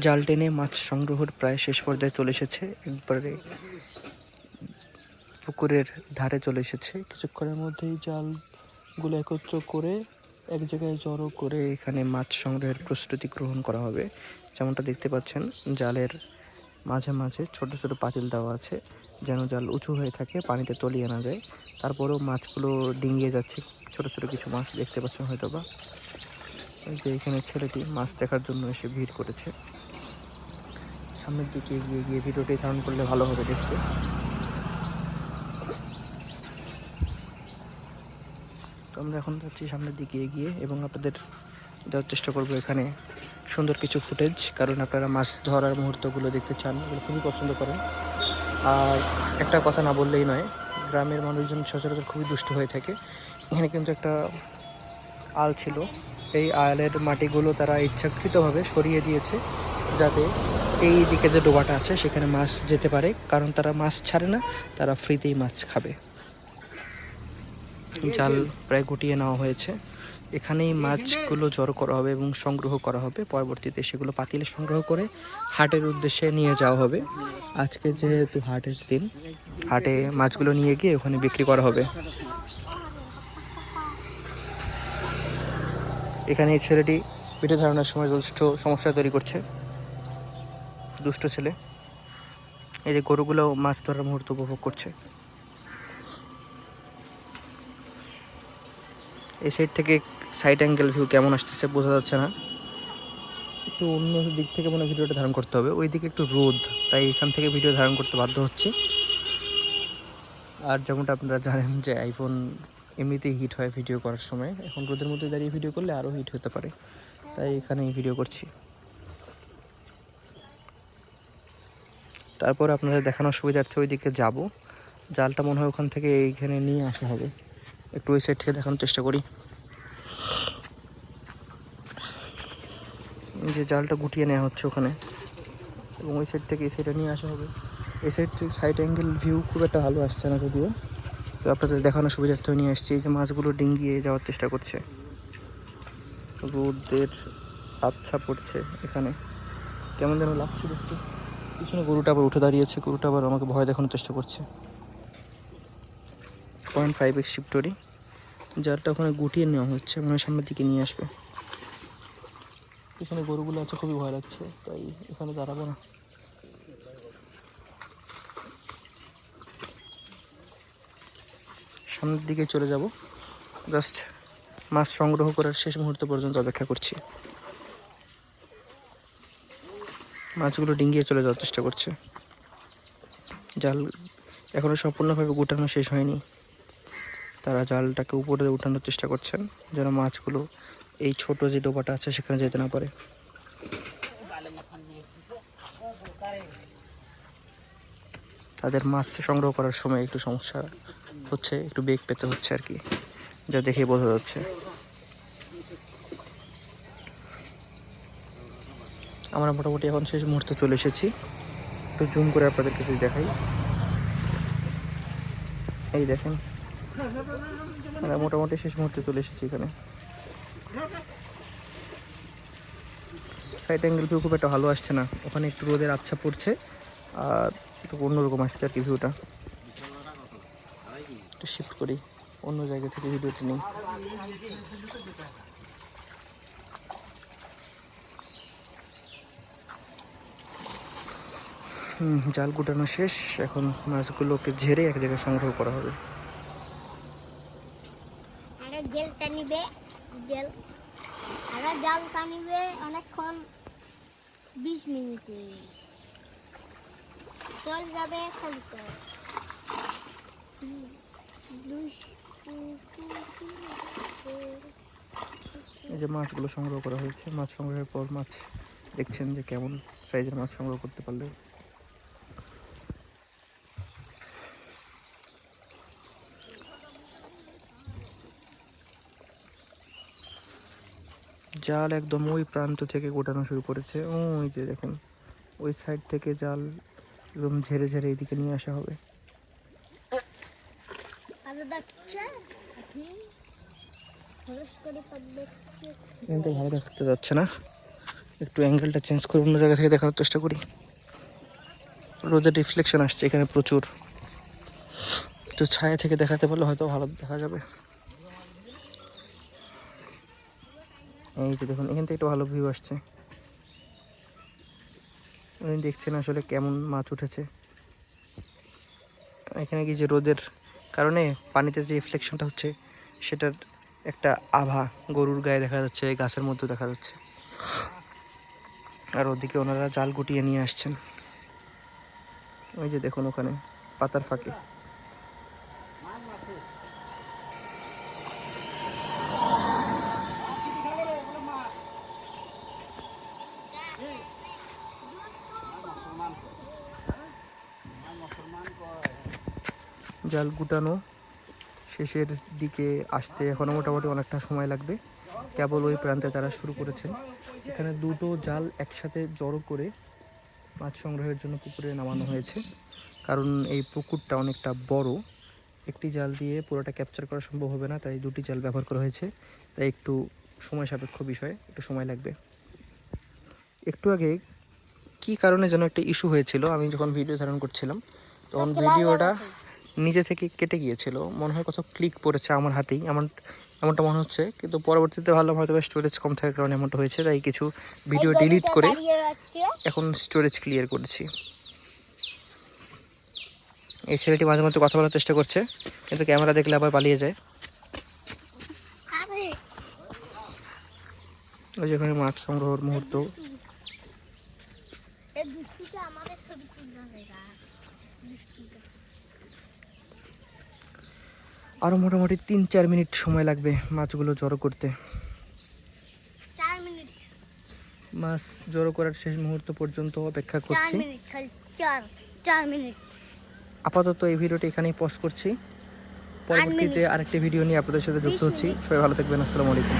জাল টেনে মাছ সংগ্রহের প্রায় শেষ পর্যায়ে চলে এসেছে। একবারে পুকুরের ধারে চলে এসেছে। কিছুক্ষণের মধ্যেই জালগুলো একত্র করে এক জায়গায় জড়ো করে এখানে মাছ সংগ্রহের প্রস্তুতি গ্রহণ করা হবে। যেমনটা দেখতে পাচ্ছেন, জালের মাঝে মাঝে ছোট ছোট পাতিল দেওয়া আছে, যেন জাল উঁচু হয়ে থাকে, পানিতে তলিয়ে না যায়। তারপরেও মাছগুলো ডিঙিয়ে যাচ্ছে। ছোট ছোট কিছু মাছ দেখতে পাচ্ছেন হয়তো বা যে এখানে ছেলেটি মাছ দেখার জন্য এসে ভিড় করেছে। সামনের দিকে এগিয়ে গিয়ে ভিডিওটি ধারণ করলে ভালো হবে দেখতে। তো আমরা এখন যাচ্ছি সামনের দিকে এগিয়ে এবং আপনাদের দেওয়ার চেষ্টা করব এখানে সুন্দর কিছু ফুটেজ, কারণ আপনারা মাছ ধরার মুহূর্তগুলো দেখতে চান, এগুলো খুবই পছন্দ করেন। আর একটা কথা না বললেই নয়, গ্রামের মানুষজন সচরাচর খুবই দুষ্ট হয়ে থাকে। এখানে কিন্তু একটা আল ছিল এই আলের মাটিগুলো তারা ইচ্ছাকৃতভাবে সরিয়ে দিয়েছে যাতে এই দিকে যে ডোবাটা আছে, সেখানে মাছ যেতে পারে। কারণ তারা মাছ ছাড়ে না, তারা ফ্রিতেই মাছ খাবে। জাল প্রায় গুটিয়ে নেওয়া হয়েছে। এখানেই মাছগুলো জড়ো করা হবে এবং সংগ্রহ করা হবে। পরবর্তীতে সেগুলো পাতিলে সংগ্রহ করে হাটের উদ্দেশ্যে নিয়ে যাওয়া হবে। আজকে যেহেতু হাটের দিন, হাটে মাছগুলো নিয়ে গিয়ে ওখানে বিক্রি করা হবে। এখানে এই ছেলেটি পিঠে ধারণার সময় যথেষ্ট সমস্যা তৈরি করছে। দুষ্ট ছেলে। এই যে গরুগুলো মাছ ধরার মুহূর্ত উপভোগ করছে। এই সাইড থেকে সাইড অ্যাঙ্গেল ভিউ কেমন আসতেছে বোঝা যাচ্ছে না। একটু অন্য দিক থেকে মনে ভিডিওটা ধারণ করতে হবে। ওই দিকে একটু রোদ, তাই এখান থেকে ভিডিও ধারণ করতে বাধ্য হচ্ছে। আর যেমনটা আপনারা জানেন যে আইফোন এমনিতেই হিট হয় ভিডিও করার সময়। এখন রোদের মধ্যে দাঁড়িয়ে ভিডিও করলে আরও হিট হতে পারে। তাই এখানেই ভিডিও করছি। তারপর আপনাদের দেখানোর সুবিধার্থে ওই দিকে যাব। জালটা মনে হয় ওখান থেকে এইখানে নিয়ে আসা হবে। একটু ওই সাইড থেকে দেখানোর চেষ্টা করি। যে জালটা গুটিয়ে নেওয়া হচ্ছে ওখানে। এবং ওই সাইড থেকে এই সাইডে নিয়ে আসা হবে। এই সাইড থেকে সাইড অ্যাঙ্গেল ভিউ খুব একটা ভালো আসছে না যদিও। তো আপনাদের দেখানোর সুবিধার্থে নিয়ে আসছি। এই যে মাছগুলো ডিঙ্গিয়ে যাওয়ার চেষ্টা করছে। রোদের আচ্ছা পড়ছে এখানে। কেমন যেন লাগছে দেখতে। পিছনে গরুটা আবার উঠে দাঁড়িয়েছে। গরুটা আবার আমাকে ভয় দেখানোর চেষ্টা করছে। পয়েন্ট ফাইভ এক্স শিফটরি জালটা ওখানে গুটিয়ে নেওয়া হচ্ছে। মনে সামনের দিকে নিয়ে আসবে। পিছনে গরুগুলো আছে, খুবই ভয় লাগছে। তাই এখানে দাঁড়াবো না। সামনের দিকে চলে যাব। জাস্ট মাছ সংগ্রহ করার শেষ মুহূর্ত পর্যন্ত অপেক্ষা করছি। মাছগুলো ডিঙ্গিয়ে চলে যাওয়ার চেষ্টা করছে। জাল এখনও সম্পূর্ণভাবে গুটানো শেষ হয়নি। তারা জালটাকে উপরে উঠানোর চেষ্টা করছেন, যেন মাছগুলো এই ছোট যে ডোবাটা আছে সেখানে যেতে না পারে। তাদের মাছ সংগ্রহ করার সময় একটু সমস্যা হচ্ছে, একটু বেগ পেতে হচ্ছে আর কি, যা দেখে বোঝা যাচ্ছে। আমরা মোটামুটি এখন শেষ মুহূর্তে চলে এসেছি। একটু জুম করে আপনাদেরকে যদি দেখাই। এই দেখেন, আমরা মোটামুটি শেষ মুহূর্তে চলে এসেছি এখানে। সাইড অ্যাঙ্গেল ভিউ খুব একটা ভালো আসছে না। ওখানে একটু রোদের আচ্ছা পড়ছে, আর একটু অন্যরকম আসছে আর কি ভিউটা একটু শিফট করি, অন্য জায়গা থেকে ভিডিওটি নিই। জাল গুটানো শেষ। এখন মাছগুলোকে ঝেড়ে এক জায়গায় সংগ্রহ করা হবে। আরে জেল টানিবে জেল। আরে জাল টানিবে অনেকক্ষণ, বিশ মিনিটে। চল যাবে খালিতে এই যে মাছগুলো সংগ্রহ করা হয়েছে, মাছ সংগ্রহের পর মাছ দেখছেন যে কেমন সাইজের মাছ সংগ্রহ করতে পারলে। জাল একদম ওই প্রান্ত থেকে গোটানো শুরু করেছে। ওই যে দেখেন, ওই সাইড থেকে জাল একদম ঝেড়ে ঝেড়ে এদিকে নিয়ে আসা হবে। আরও দেখছে কিন্তু ভালো দেখতে যাচ্ছে না। একটু অ্যাঙ্গেলটা চেঞ্জ করে অন্য জায়গা থেকে দেখানোর চেষ্টা করি। রোদের রিফ্লেকশন আসছে, এখানে প্রচুর। তো ছায়া থেকে দেখাতে পারলে হয়তো ভালো দেখা যাবে। এই যে দেখুন, এখান থেকে একটু ভালো ভিউ আসছে। আপনি দেখছেন আসলে কেমন মাছ উঠেছে। এখানে কি যে রোদের কারণে পানিতে যে রিফ্লেকশনটা হচ্ছে, সেটার একটা আভা গরুর গায়ে দেখা যাচ্ছে, গাছের মধ্যে দেখা যাচ্ছে। আর ওদিকে ওনারা জাল গুটিয়ে নিয়ে আসছেন। ওই যে দেখুন ওখানে, পাতার ফাঁকে। জাল গুটানো শেষের দিকে আসতে এখনও মোটামুটি অনেকটা সময় লাগবে। কেবল ওই প্রান্তে তারা শুরু করেছেন। এখানে দুটো জাল একসাথে জড়ো করে মাছ সংগ্রহের জন্য পুকুরে নামানো হয়েছে। কারণ এই পুকুরটা অনেকটা বড়। একটি জাল দিয়ে পুরোটা ক্যাপচার করা সম্ভব হবে না তাই দুটি জাল ব্যবহার করা হয়েছে। তাই একটু সময় সাপেক্ষ বিষয় একটু সময় লাগবে। একটু আগে কি কারণে যেন একটা ইস্যু হয়েছিল আমি যখন ভিডিও ধারণ করছিলাম তখন ভিডিওটা নিজে থেকে কেটে গিয়েছিল। মনে হয় কোথাও ক্লিক পড়েছে আমার হাতেই। এমন এমনটা মনে হচ্ছে। কিন্তু পরবর্তীতে ভাবলাম হয়তো স্টোরেজ কম থাকার কারণে এমনটা হয়েছে। তাই কিছু ভিডিও ডিলিট করে এখন স্টোরেজ ক্লিয়ার করেছি। এই ছেলেটি মাঝে মধ্যে কথা বলার চেষ্টা করছে। কিন্তু ক্যামেরা দেখলে আবার পালিয়ে যায়। ওই যেখানে মাছ সংগ্রহের মুহূর্ত। আমাদের ছবি আরও মোটামুটি তিন চার মিনিট সময় লাগবে মাছগুলো জড়ো করতে। মাছ জড়ো করার শেষ মুহূর্ত পর্যন্ত অপেক্ষা করছি। আপাতত এই ভিডিওটি এখানেই পোস্ট করছি। পরবর্তীতে। আরেকটি ভিডিও নিয়ে আপনাদের সাথে যুক্ত হচ্ছি। সবাই ভালো থাকবেন আসসালামু আলাইকুম।